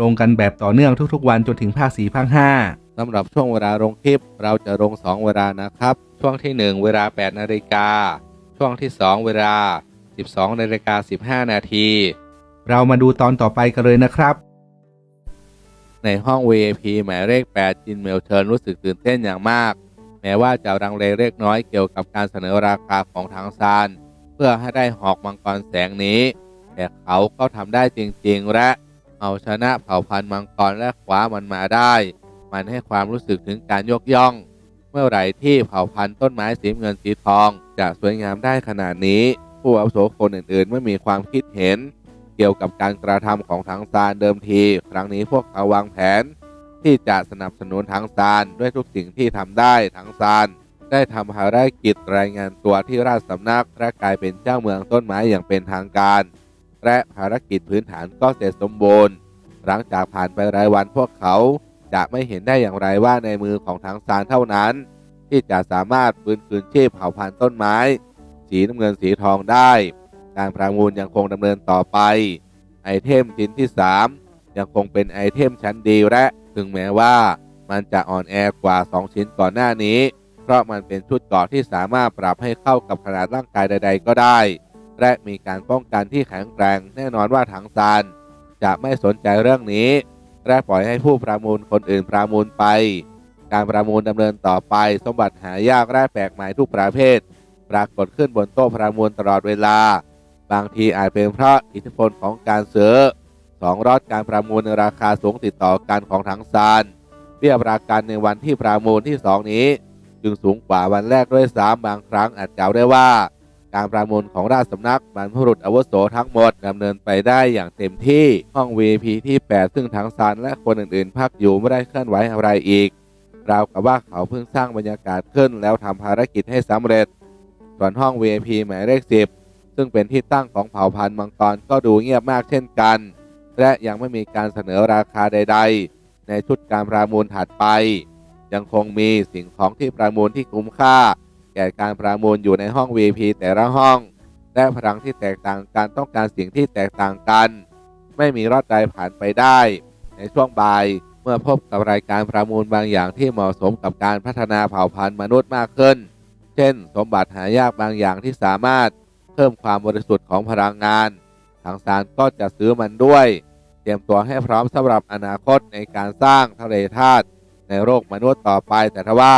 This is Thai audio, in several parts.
ลงกันแบบต่อเนื่องทุกๆ วันจนถึงภาคสี่ภาคห้าสำหรับช่วงเวลาลงคลิป เราจะลง 2 เวลานะครับ ช่วงที่ 1 เวลา 8 นาฬิกา ช่วงที่ 2 เวลา 12 นาฬิกา 15 นาที เรามาดูตอนต่อไปกันเลยนะครับ ในห้อง VIP หมายเลข 8 จินเมลเชิญรู้สึกตื่นเต้นอย่างมาก แม้ว่าจะรังเลเล็กน้อยเกี่ยวกับการเสนอราคาของทางซานเพื่อให้ได้หอกมังกรแสงนี้ แต่เขาก็ทำได้จริง ๆ และ เอาชนะเผ่าพันธุ์มังกรและคว้ามันมาได้ มันให้ความรู้สึกถึงการยกย่อง เมื่อไหร่ที่เผ่าพันธุ์ต้นไม้สีเงินสีทองจะสวยงามได้ขนาดนี้ ผู้อาวุโสคนอื่นๆไม่มีความคิดเห็น เกี่ยวกับการกระทำของทางซานเดิมที ครั้งนี้พวกเขาวางแผน ที่จะสนับสนุนทางซานด้วยทุกสิ่งที่ทำได้ทางซานได้ทำภารกิจรายงานตัวที่ราชสำนักและกลายเป็นเจ้าเมืองต้นไม้อย่างเป็นทางการ และภารกิจพื้นฐานก็เสร็จสมบูรณ์ หลังจากผ่านไปรายวันพวกเขาจะไม่เห็นได้อย่างไรว่าในมือของทางซานเท่านั้น ที่จะสามารถฟื้นคืนชีพเผ่าพันธุ์ต้นไม้ สีน้ำเงินสีทองได้ การประมูลยังคงดำเนินต่อไป ไอเทมชิ้นที่ 3 ยังคงเป็นไอเทมชั้นดีและถึงแม้ว่ามันจะอ่อนแอกว่า 2 ชิ้นก่อนหน้านี้ เพราะมันเป็นชุดเกาะที่สามารถปรับให้เข้ากับขนาดร่างกายใด ๆ ก็ได้ และมีการป้องกันที่แข็งแกร่งแน่นอนว่าถังซานจะไม่สนใจเรื่องนี้ และปล่อยให้ผู้ประมูลคนอื่นประมูลไป การประมูลดำเนินต่อไป สมบัติหายากและแปลกใหม่ทุกประเภท ปรากฏขึ้นบนโต๊ะประมูลตลอดเวลา บางทีอาจเป็นเพราะอิทธิพลของการซื้อสองรอดการประมูลในราคาสูงติดต่อกันของทั้งซานเบี้ยประกันในวันที่ประมูลที่สองนี้ จึงสูงกว่าวันแรกด้วยซ้ำบางครั้งอาจกล่าวได้ว่า การประมูลของราชสำนักบรรพบุรุษอาวุโสทั้งหมดดำเนินไปได้อย่างเต็มที่ห้อง VIP ที่ 8 ซึ่งทั้งซานและคนอื่นๆพักอยู่ไม่ได้เคลื่อนไหวอะไรอีกราวกับว่าเขาเพิ่งสร้างบรรยากาศขึ้นแล้วทำภารกิจให้สำเร็จ ส่วนห้อง VIP หมายเลข 10 ซึ่งเป็นที่ตั้งของเผ่าพันธุ์มังกรก็ดูเงียบมากเช่นกัน และยังไม่มีการเสนอราคาใด ๆ ในชุดการประมูลถัดไป ยังคงมีสิ่งของที่ประมูลที่คุ้มค่า แก่การประมูลอยู่ในห้อง VP แต่ละห้อง และพลังที่แตกต่างกันต้องการสิ่งที่แตกต่างกัน ไม่มีรอดใดผ่านไปได้ ในช่วงบ่ายเมื่อพบกับรายการประมูลบางอย่างที่เหมาะสมกับการพัฒนาเผ่าพันธุ์มนุษย์มากขึ้น เช่น สมบัติหายากบางอย่างที่สามารถเพิ่มความบริสุทธิ์ของพลังงานทางศาลก็จะซื้อมันด้วย เตรียมตัวให้พร้อมสำหรับอนาคตในการสร้างทะเลธาตุในโลกมนุษย์ต่อไปแต่ทว่า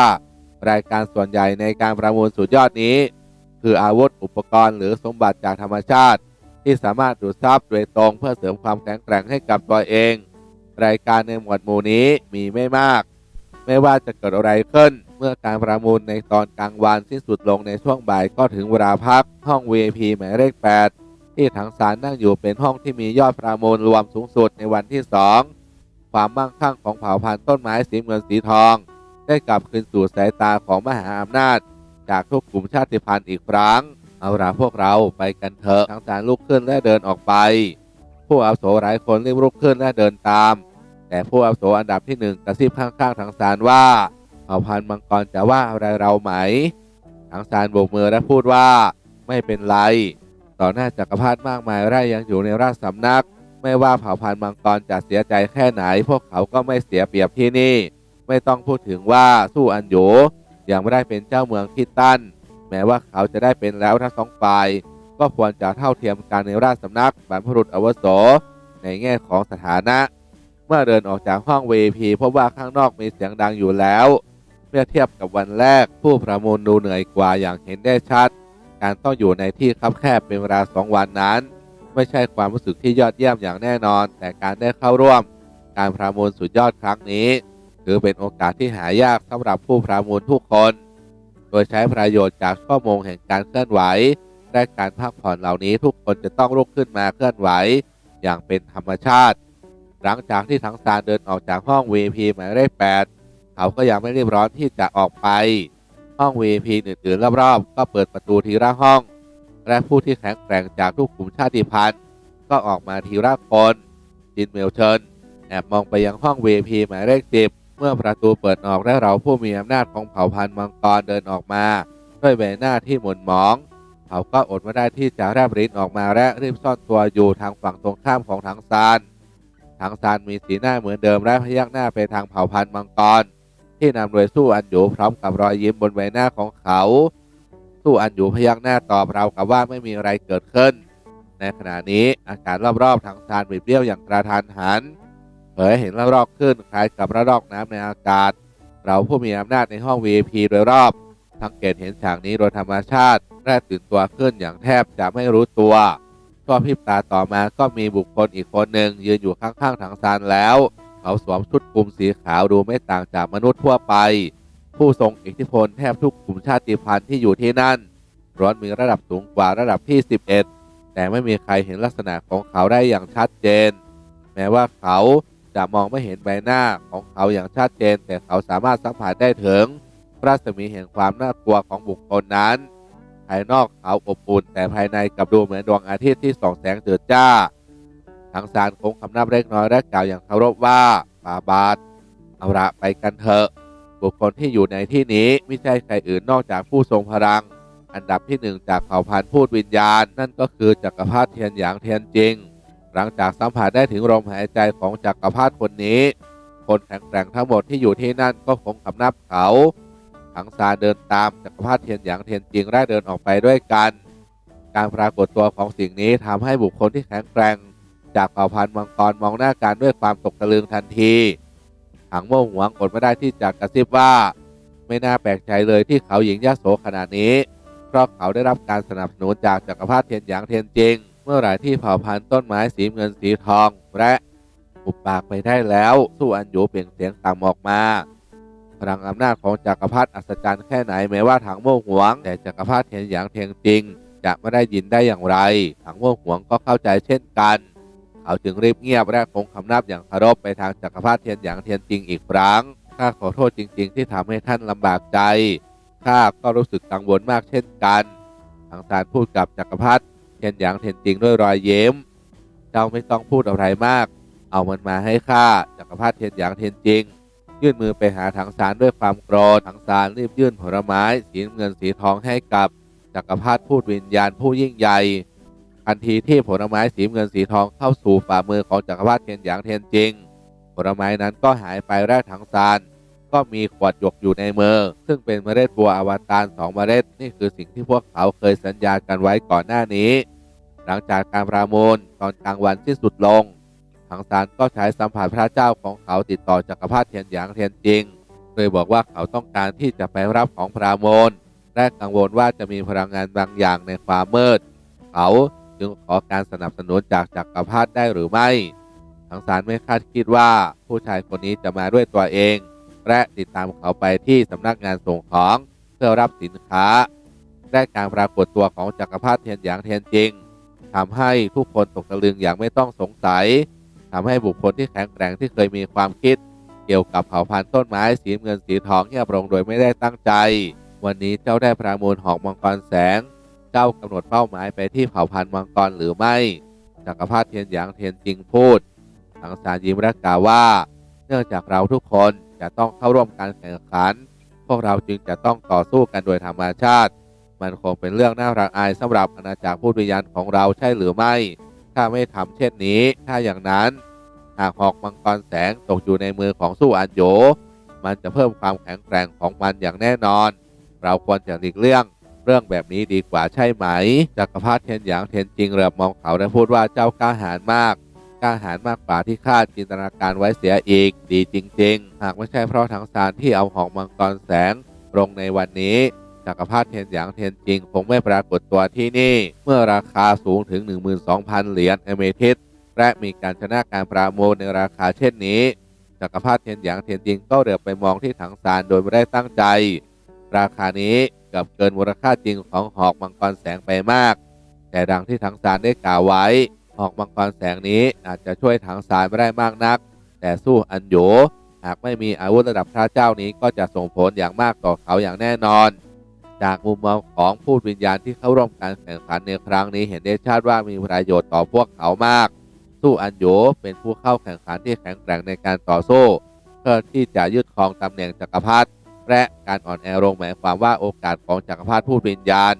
รายการส่วนใหญ่ในการประมูลสุดยอดนี้ คืออาวุธอุปกรณ์หรือสมบัติจากธรรมชาติ ที่สามารถดูดซับโดยตรงเพื่อเสริมความแข็งแกร่งให้กับตัวเอง รายการในหมวดหมู่นี้มีไม่มาก ไม่ว่าจะเกิดอะไรขึ้น เมื่อการประมูลในตอนกลางวันสิ้นสุดลงในช่วงบ่ายก็ถึงเวลาพักห้อง VIP หมายเลข8ที่ถังสารนั่งอยู่เป็นห้องที่มียอดประมูลรวมสูงสุดในวันที่ 2 ความมั่งคั่งของเผ่าพันธุ์ต้นไม้สีเงินสีทอง ได้กลับคืนสู่สายตาของมหาอำนาจ จากทุกกลุ่มชาติพันธุ์อีกครั้ง เอาละพวกเราไปกันเถอะทั้งสารลุกขึ้นและเดินออกไป ผู้อาโสหลายคนรีบลุกขึ้นและเดินตาม แต่ผู้อาโสอันดับที่หนึ่งกระซิบข้างๆทางสารว่าเผ่าพันธุ์มังกรจะว่าอะไรเราไหมทางสารโบกมือและพูดว่า ไม่เป็นไร ต่อหน้าจักรพรรดิมากมายไร่ยังอยู่ในราชสำนัก ไม่ว่าเผ่าพันธุ์มังกรจะเสียใจแค่ไหน พวกเขาก็ไม่เสียเปรียบที่นี่ ไม่ต้องพูดถึงว่าสู้อันโยยังไม่ได้เป็นเจ้าเมืองคิดตันแม้ว่าเขาจะได้เป็นแล้วทั้งสองฝ่าย ก็ควรจะเท่าเทียมกันในราชสำนักบรรพบุรุษอวุโสในแง่ของสถานะ เมื่อเดินออกจากห้อง VIP พบว่าข้างนอกมีเสียงดังอยู่แล้ว เมื่อเทียบกับวันแรกผู้ประมูลดูเหนื่อยกว่าอย่างเห็นได้ชัด การต้องอยู่ในที่คับแคบเป็นเวลาสองวันนั้น ไม่ใช่ความรู้สึกที่ยอดเยี่ยมอย่างแน่นอน แต่การได้เข้าร่วม การประมูลสุดยอดครั้งนี้ ถือเป็นโอกาสที่หายากสำหรับผู้ประมูลทุกคน โดยใช้ประโยชน์จากชั่วโมงแห่งการเคลื่อนไหว และการพักผ่อนเหล่านี้ทุกคนจะต้องลุกขึ้นมาเคลื่อนไหว อย่างเป็นธรรมชาติ หลังจากที่ถังซานเดินออกจากห้อง VP หมายเลข8เขาก็ยังไม่รีบร้อนที่จะออกไป ห้อง VIP อื่นๆรอบๆ ก็เปิดประตูทีละห้อง และผู้ที่แข็งแกร่งจากทุกกลุ่มชาติพันธุ์ ก็ออกมาทีละคนจินเมลเชิญแอบมองไปยังห้อง VP หมายเลข10 เมื่อประตูเปิดออกและเราผู้มีอำนาจของเผ่าพันธุ์มังกรเดินออกมา ด้วยใบหน้าที่หม่นหมอง เขาก็อดไม่ได้ที่จะแรบริ้นออกมาและรีบซ่อนตัวอยู่ทางฝั่งตรงข้ามของถังซานถังซานมีสีหน้าเหมือนเดิมและพยักหน้าไปทางเผ่าพันธุ์มังกร ที่นำโดยสู้อันอยู่พร้อมกับรอยยิ้มบนใบหน้าของเขา สู้อันอยู่พยักหน้าตอบเรากับว่าไม่มีอะไรเกิดขึ้น ในขณะนี้อากาศรอบๆถังซานบิดเบี้ยวอย่างกระทันหัน เผยเห็นระลอกขึ้นคล้ายกับระลอกน้ำในอากาศ เราผู้มีอำนาจในห้อง VIP โดยรอบ สังเกตเห็นฉากนี้โดยธรรมชาติแรกตื่นตัวขึ้นอย่างแทบจะไม่รู้ตัวชั่วพริบตาต่อมาก็มีบุคคลอีกคนหนึ่งยืนอยู่ข้างๆถังซานแล้ว เขาสวมชุดคลุมสีขาวดูไม่ต่างจากมนุษย์ทั่วไป ผู้ทรงอิทธิพลแทบทุกกลุ่มชาติพันธุ์ที่อยู่ที่นั่นร้อนมีระดับสูงกว่าระดับที่ 11 แต่ไม่มีใครเห็นลักษณะของเขาได้อย่างชัดเจน แม้ว่าเขา จะมองไม่เห็นใบหน้าของเขาอย่างชัดเจน แต่เขาสามารถสัมผัสได้ถึงรัศมีแห่งความน่ากลัวของบุคคลนั้น ภายนอกเขาอบอุ่นแต่ภายในกลับดูเหมือนดวงอาทิตย์ที่ส่องแสงเจืดจ้าทางซานคงคำนับเล็กน้อยและกล่าวอย่างเคารพว่าบาบาทเอาละไปกันเถอะบุคคลที่อยู่ในที่นี้ไม่ใช่ใครอื่นนอกจากผู้ทรงพลัง อันดับที่หนึ่งจากเผ่าพันธุ์พูดวิญญาณ นั่นก็คือจักรพรรดิเทียนหยางเทียนจริง หลังจากสัมผัสได้ถึงลมหายใจของจักรพรรดิคนนี้ คนแข็งแกร่งทั้งหมดที่อยู่ที่นั่นก็คงคำนับเขาถังซานเดินตามจักรพรรดิเทียนหยางเทียนจริงและเดินออกไปด้วยกัน การปรากฏตัวของสิ่งนี้ทำให้บุคคลที่แข็งแกร่ง จากเผ่าพันธุ์มังกรมองหน้ากันด้วยความตกตะลึงทันทีถังโม่หวงอดไม่ได้ที่จะกระซิบว่า ไม่น่าแปลกใจเลยที่เขาหญิงยโสขนาดนี้ เพราะเขาได้รับการสนับสนุนจากจักรพรรดิเทียนหยางเทียนจริง เมื่อไหร่ที่เผ่าพันธุ์ต้นไม้สีเงินสีทองและอุบปากไปได้แล้วสู้อันยูเปล่งเสียงต่ำออกมาพลังอำนาจของจักรพรรดิอัศจรรย์แค่ไหนแม้ว่าถังโม่หวง แต่จักรพรรดิเทียนหยางเทียนจริง จะไม่ได้ยินได้อย่างไร ถังโม่หวงก็เข้าใจเช่นกัน เขาจึงรีบเงียบและคงคำนับอย่างเคารพไปทางจักรพรรดิเทียนหยางเทียนจริงอีกครั้งข้าขอโทษจริง ๆ ที่ทำให้ท่านลำบากใจข้าก็รู้สึกกังวลมากเช่นกันทางซานพูดกับจักรพรรดิ ทียนหยางเทียนจริงด้วยรอยเยิ้ม เจ้าไม่ต้องพูดอะไรมาก เอามันมาให้ข้าจักรพรรดิเทียนหยางเทียนจริง ยื่นมือไปหาถังซานด้วยความโกรธถังซานรีบยื่นผลไม้สีเงินสีทองให้กับจักรพรรดิพูดวิญญาณผู้ยิ่งใหญ่ทันทีที่ผลไม้สีเงินสีทองเข้าสู่ฝ่ามือของจักรพรรดิเทียนหยางเทียนจริง ผลไม้นั้นก็หายไปแรกถังซานก็มีขวดหยกอยู่ในมือ ซึ่งเป็นเมล็ดบัวอวตารสองเมล็ดนี่คือสิ่งที่พวกเขาเคยสัญญากันไว้ก่อนหน้านี้ หลังจากการประมูลตอนกลางวันที่สุดลงถังซานก็ใช้สัมผัสพระเจ้าของเขาติดต่อจักรพรรดิเทียนหยางเทียนจริง โดยบอกว่าเขาต้องการที่จะไปรับของประมูลและกังวลว่าจะมีพลังงานบางอย่างในความมืด เขาจึงขอการสนับสนุนจากจักรพรรดิได้หรือไม่ทังสารไม่คาดคิดว่าผู้ชายคนนี้จะมาด้วยตัวเอง และติดตามเขาไปที่สำนักงานส่งของเพื่อรับสินค้า และการปรากฏตัวของจักรพรรดิเทียนหยางเทียนจริง ทำให้ทุกคนตกตะลึงอย่างไม่ต้องสงสัยทำให้บุคคลที่แข็งแกร่งที่เคยมีความคิด เกี่ยวกับเผ่าพันธุ์ต้นไม้สีเงินสีทองเงียบลงโดยไม่ได้ตั้งใจ วันนี้เจ้าได้ประมูลหอกมังกรแสง เจ้ากำหนดเป้าหมายไปที่เผ่าพันธุ์มังกรหรือไม่จักรพรรดิเทียนหยางเทียนจริงพูดทางสารยิ้มและกล่าวว่า เนื่องจากเราทุกคนจะต้องเข้าร่วมการแข่งขัน พวกเราจึงจะต้องต่อสู้กันโดยธรรมชาติ มันคงเป็นเรื่องน่ารักอายสำหรับอาณาจักรพูดวิญญาณของเราใช่หรือไม่ ถ้าไม่ทำเช่นนี้ ถ้าอย่างนั้น หากหอกมังกรแสงตกอยู่ในมือของสู้อันโย มันจะเพิ่มความแข็งแกร่งของมันอย่างแน่นอน เราควรจะหลีกเลี่ยงเรื่องแบบนี้ดีกว่าใช่ไหมจักรพรรดิเทียนหยางเทียนจริงเหลือบมองเขาและพูดว่าเจ้ากล้าหาญมากกล้าหาญมากกว่าที่คาดจินตนาการไว้เสียอีก ดีจริง ๆ หากไม่ใช่เพราะถังซานที่เอาหอกมังกรแสงลงในวันนี้ จักรพรรดิเทียนหยางเทียนจริงคงไม่ปรากฏตัวที่นี่ เมื่อราคาสูงถึง 12,000 เหรียญเอเมทิสและมีการชนะการประมูลในราคาเช่นนี้ จักรพรรดิเทียนหยางเทียนจริงก็เหลือบไปมองที่ถังซานโดยไม่ได้ตั้งใจ ราคานี้เกือบเกินมูลค่าจริงของหอกมังกรแสงไปมาก แต่ดังที่ถังซานได้กล่าวไว้ หอกมังกรแสงนี้อาจจะช่วยถังสารไม่ได้มากนัก แต่สู้อันโยหากไม่มีอาวุธระดับพระเจ้านี้ก็จะส่งผลอย่างมากต่อเขาอย่างแน่นอน จากมุมมองของผู้วิญญาณที่เข้าร่วมการแข่งขันในครั้งนี้เห็นได้ชัดว่ามีประโยชน์ต่อพวกเขามาก สู้อันโยเป็นผู้เข้าแข่งขันที่แข็งแกร่งในการต่อสู้เพื่อที่จะยึดครองตำแหน่งจักรพรรดิและการอ่อนแอลงหมายความว่าโอกาสของจักรพรรดิผู้วิญญาณ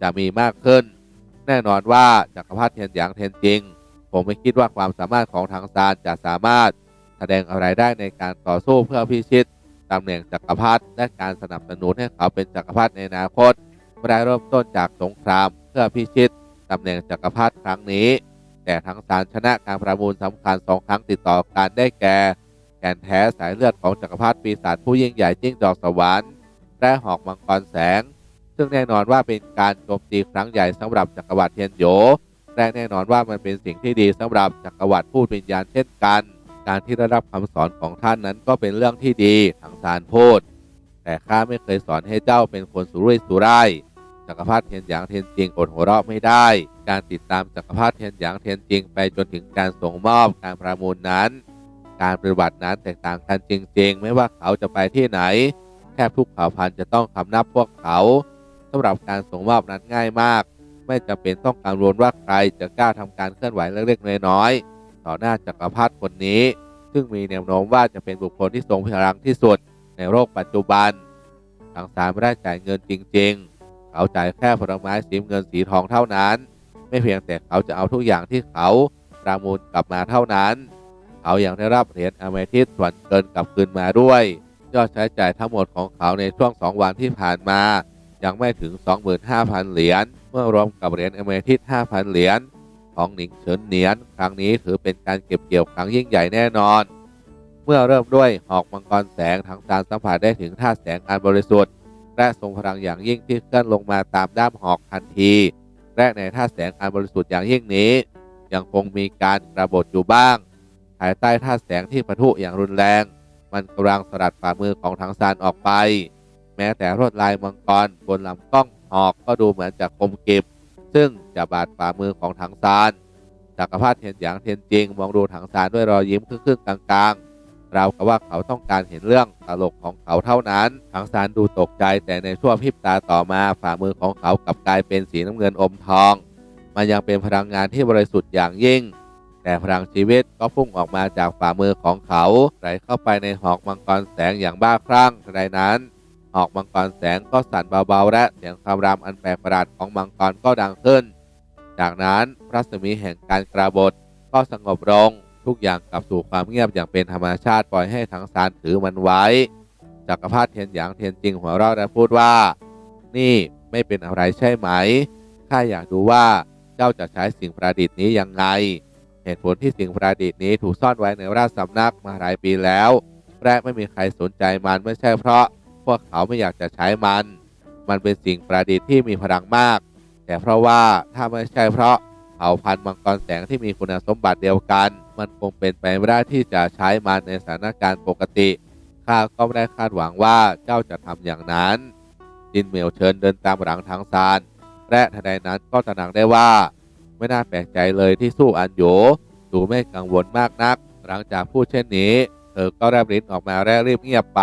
จะมีมากขึ้น แน่นอนว่าจักรพรรดิเทียนหยางเทียนจริง ผมไม่คิดว่าความสามารถของทางซานจะสามารถแสดงอะไรได้ในการต่อสู้เพื่อพิชิต ตำแหน่งจักรพรรดิและการสนับสนุนให้เขาเป็นจักรพรรดิในอนาคตได้เริ่มต้นจากสงคราม เพื่อพิชิตตำแหน่งจักรพรรดิครั้งนี้ แต่ทั้งสารชนะการประมูลสำคัญสองครั้งติดต่อกันได้แก่ แก่นแท้สายเลือดของจักรพรรดิปีศาจผู้ยิ่งใหญ่จิ้งจอกสวรรค์และหอกมังกรแสง ซึ่งแน่นอนว่าเป็นการโจมตีครั้งใหญ่สำหรับจักรวรรดิเทียนโหยและแน่นอนว่ามันเป็นสิ่งที่ดีสำหรับจักรวรรดิผู้วิญญาณเช่นกัน การที่ได้รับคำสอนของท่านนั้นก็เป็นเรื่องที่ดีทางสารพูดแต่ข้าไม่เคยสอนให้เจ้าเป็นคนสุรุ่ยสุร่ายจักรพรรดิเทียนหยางเทียนจริงอดหัวเราะไม่ได้ การติดตามจักรพรรดิเทียนหยางเทียนจริงไปจนถึงการส่งมอบการประมูลนั้น การปฏิบัตินั้นแตกต่างกันจริง ๆ ไม่ว่าเขาจะไปที่ไหนแทบทุกเผ่าพันธุ์จะต้องคำนับพวกเขาสำหรับการส่งมอบนั้นง่ายมาก ไม่จำเป็นต้องกังวลว่าใครจะกล้าทำการเคลื่อนไหวเล็กๆน้อยๆ ต่อหน้าจักรพรรดิคนนี้ ซึ่งมีแนวโน้มว่าจะเป็นบุคคลที่ทรงพลังที่สุดในโลกปัจจุบันทางสารไม่ได้จ่ายเงินจริง ๆ เขาจ่ายแค่ผลไม้สีเงินสีทองเท่านั้น ไม่เพียงแต่เขาจะเอาทุกอย่างที่เขาประมูลกลับมาเท่านั้น เขายัางได้รับเหรียญอเมทิสส่วนเกินกลับคืนมาด้วย ยอดใช้จ่ายทั้งหมดของเขาในช่วง 2 วันที่ผ่านมา ยังไม่ถึง 25,000 เหรียญ เมื่อรวมกับเหรียญอเมทิส5,000 เหรียญ ของหนิงเฉินเหนียน ครั้งนี้ถือเป็นการเก็บเกี่ยวครั้งยิ่งใหญ่แน่นอน เมื่อเริ่มด้วยหอกมังกรแสงทางการสัมผัสได้ถึงท่าแสงอันบริสุทธิ์และทรงพลังอย่างยิ่งที่เคลื่อนลงมาตามด้ามหอกทันทีและในท่าแสงอันบริสุทธิ์อย่างยิ่งนี้ ยังคงมีการกระบฏอยู่บ้าง ภายใต้ท่าแสงที่ปะทุอย่างรุนแรง มันกำลังสลัดฝ่ามือของทางซานออกไป แม้แต่ลวดลายมังกรบนลำกล้องหอกก็ดูเหมือนจะคมกริบ ซึ่งจะบาดฝ่ามือของทางซานจักรพรรดิเทียนหยางเทียนจริง มองดูทางซานด้วยรอยยิ้มครึ่งๆกลางๆราวกับว่าเขาต้องการเห็นเรื่องตลกของเขาเท่านั้นทางซานดูตกใจแต่ในช่วงพริบตาต่อมาฝ่ามือของเขากลับกลายเป็นสีน้ำเงินอมทอง มันยังเป็นพลังงานที่บริสุทธิ์อย่างยิ่ง แต่พลังชีวิตก็พุ่งออกมาจากฝ่ามือของเขาไหลเข้าไปในหอกมังกรแสงอย่างบ้าคลั่งใดนั้น หอกมังกรแสงก็สั่นเบาๆ และเสียงคำรามอันแปลกประหลาดของมังกรก็ดังขึ้น จากนั้นพรัศมีแห่งการกราบฏก็สงบลงทุกอย่างกลับสู่ความเงียบอย่างเป็นธรรมชาติปล่อยให้ทั้งสารถือมันไว้จักรพรรดิเทียนหยางเทียนจริงหัวเราะและพูดว่า นี่ไม่เป็นอะไรใช่ไหมข้าอยากดูว่าเจ้าจะใช้สิ่งประดิษฐ์นี้ยังไง เหตุผลที่สิ่งประดิษฐ์นี้ถูกซ่อนไว้ในราชสำนักมาหลายปีแล้วและไม่มีใครสนใจมันไม่ใช่เพราะ พวกเขาไม่อยากจะใช้มัน มันเป็นสิ่งประดิษฐ์ที่มีพลังมาก แต่เพราะว่าถ้าไม่ใช่เพราะเผ่าพันธุ์มังกรแสงที่มีคุณสมบัติเดียวกัน มันคงเป็นไปไม่ได้ที่จะใช้มันในสถานการณ์ปกติข้าก็ไม่ได้คาดหวังว่าเจ้าจะทำอย่างนั้น จินเหมียวเชิญเดินตามหลังทางซานและทันใดนั้นก็ตระหนักได้ว่า ไม่น่าแปลกใจเลยที่สู้อันโยดูไม่กังวลมากนัก หลังจากพูดเช่นนี้ เธอก็แรบลิ้นออกมาและรีบเงียบไป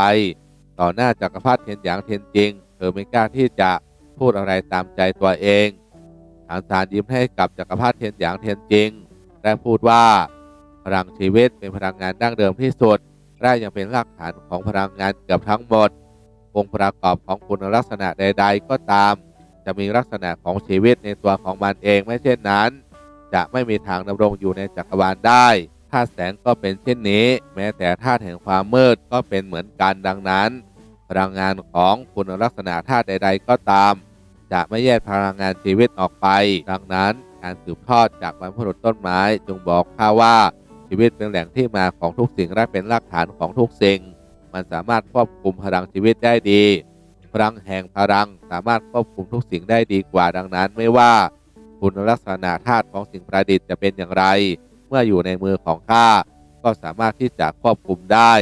ต่อหน้าจักรพรรดิเทียนหยางเทียนจริง เธอไม่กล้าที่จะพูดอะไรตามใจตัวเองทางซานยิ้มให้กับจักรพรรดิเทียนหยางเทียนจริงและพูดว่าพลังชีวิตเป็นพลังงานดั้งเดิมที่สุดและยังเป็นรากฐานของพลังงานเกือบทั้งหมด องค์ประกอบของคุณลักษณะใด ๆ ก็ตาม จะมีลักษณะของชีวิตในตัวของมันเองไม่เช่นนั้น จะไม่มีทางดำรงอยู่ในจักรวาลได้ ธาตุแสงก็เป็นเช่นนี้ แม้แต่ธาตุแห่งความมืดก็เป็นเหมือนกันดังนั้น พลังงานของคุณลักษณะธาตุใด ๆ ก็ตาม จะไม่แยกพลังงานชีวิตออกไป ดังนั้นการสืบทอดจากบรรพบุรุษต้นไม้จงบอกข้าว่าชีวิตเป็นแหล่งที่มาของทุกสิ่งและเป็นรากฐานของทุกสิ่ง มันสามารถควบคุมพลังชีวิตได้ดี พลังแห่งพลังสามารถควบคุมทุกสิ่งได้ดีกว่าดังนั้น ไม่ว่าคุณลักษณะธาตุของสิ่งประดิษฐ์จะเป็นอย่างไร เมื่ออยู่ในมือของข้าก็สามารถที่จะควบคุมได้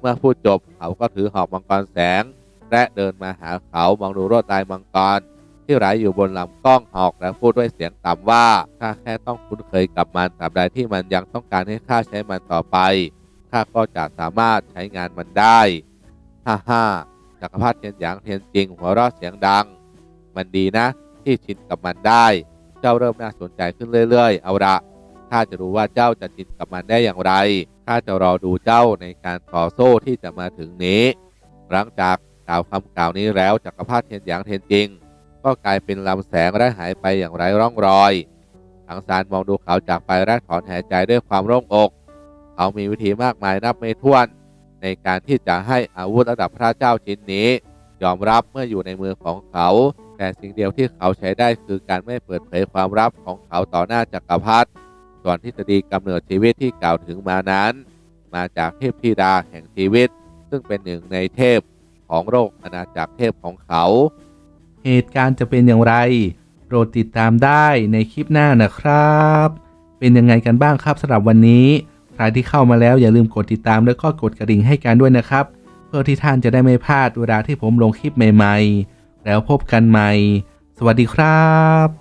เมื่อพูดจบเขาก็ถือหอกมังกรแสง และเดินมาหาเขามองดูรวดลายมังกร ที่ไหลอยู่บนลำกล้องหอกและพูดด้วยเสียงต่ำว่าข้าแค่ต้องคุ้นเคยกับมันตราบใดที่มันยังต้องการให้ข้าใช้มันต่อไปข้าก็จะสามารถใช้งานมันได้ฮ่าฮ่าจักรพรรดิเทียนหยางเทียนจริง หัวเราะเสียงดัง มันดีนะ ที่ชินกับมันได้ เจ้าเริ่มน่าสนใจขึ้นเรื่อย ๆ เอาละ ข้าจะรู้ว่าเจ้าจะชินกับมันได้อย่างไร ข้าจะรอดูเจ้าในการต่อสู้ที่จะมาถึงนี้ หลังจากกล่าวคำกล่าวนี้แล้วจักรพรรดิเทียนหยางเทียนจริง ก็กลายเป็นลำแสงและหายไปอย่างไร้ร่องรอยทางซานมองดูเขาจากไปและถอนหายใจด้วยความโล่งอก เขามีวิธีมากมายนับไม่ถ้วน ในการที่จะให้อาวุธระดับพระเจ้าชิ้นนี้ ยอมรับเมื่ออยู่ในมือของเขา แต่สิ่งเดียวที่เขาใช้ได้คือการไม่เปิดเผยความลับของเขาต่อหน้าจักรพรรดิ ส่วนทฤษฎีกำเนิดชีวิตที่กล่าวถึงมานั้น มาจากเทพธิดาแห่งชีวิต ซึ่งเป็นหนึ่งในเทพของโลกอาณาจักรเทพของเขา เหตุการณ์จะเป็นอย่างไรโปรดติดตามได้ในคลิปหน้านะครับ เป็นยังไงกันบ้างครับสำหรับวันนี้ใครที่เข้ามาแล้วอย่าลืมกดติดตามแล้วก็กดกระดิ่งให้กันด้วยนะครับ เพื่อที่ท่านจะได้ไม่พลาดเวลาที่ผมลงคลิปใหม่ ๆ แล้วพบกันใหม่ สวัสดีครับ